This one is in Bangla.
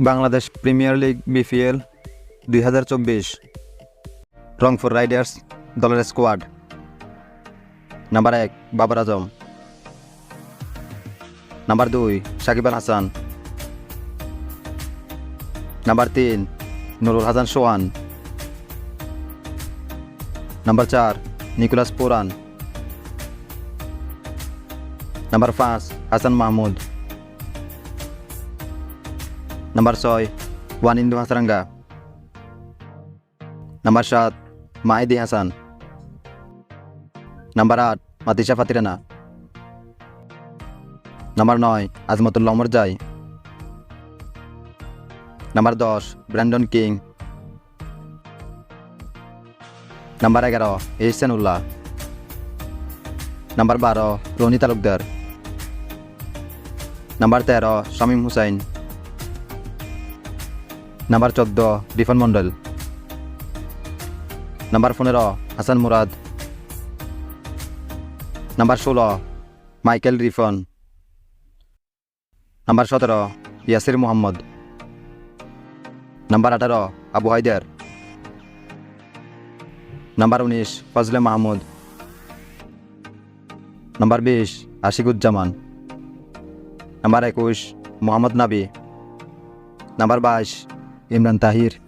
বাংলাদেশ প্রিমিয়ার লিগ বিপিএল দুই হাজার চব্বিশ। রংপুর রাইডার্স দলের স্কোয়াড। নাম্বার এক, বাবর আজম। নাম্বার দুই, সাকিব আল হাসান। নাম্বার তিন, নুরুল হাসান সোহান। নাম্বার চার, নিকোলাস পুরান। নাম্বার পাঁচ, হাসান মাহমুদ। নাম্বার ছয় ওয়ানিন্দু হাসরাঙ্গা নাম্বার সাত মাহিদি হাসান নাম্বার আট মাতিসা ফাতিরানা নাম্বার নয় আজমতুল্লাহ ওমর জাই নাম্বার দশ ব্র্যান্ডন কিং নাম্বার এগারো এহসান উল্লাহ নাম্বার বারো রনি তালুকদার নাম্বার তেরো শামীম হুসাইন নাম্বার চোদ্দ রিফন মন্ডল নাম্বার পনেরো, হাসান মুরাদ। নাম্বার ষোলো, মাইকেল রিফন। নাম্বার সতেরো, ইয়াসির মোহাম্মদ। নাম্বার আঠারো, আবু হায়দার। নাম্বার উনিশ, ফজলে মাহমুদ। নাম্বার বিশ, আশিকুজ্জামান। নাম্বার একুশ, মোহাম্মদ নাবি। নাম্বার বাইশ Imran Tahir.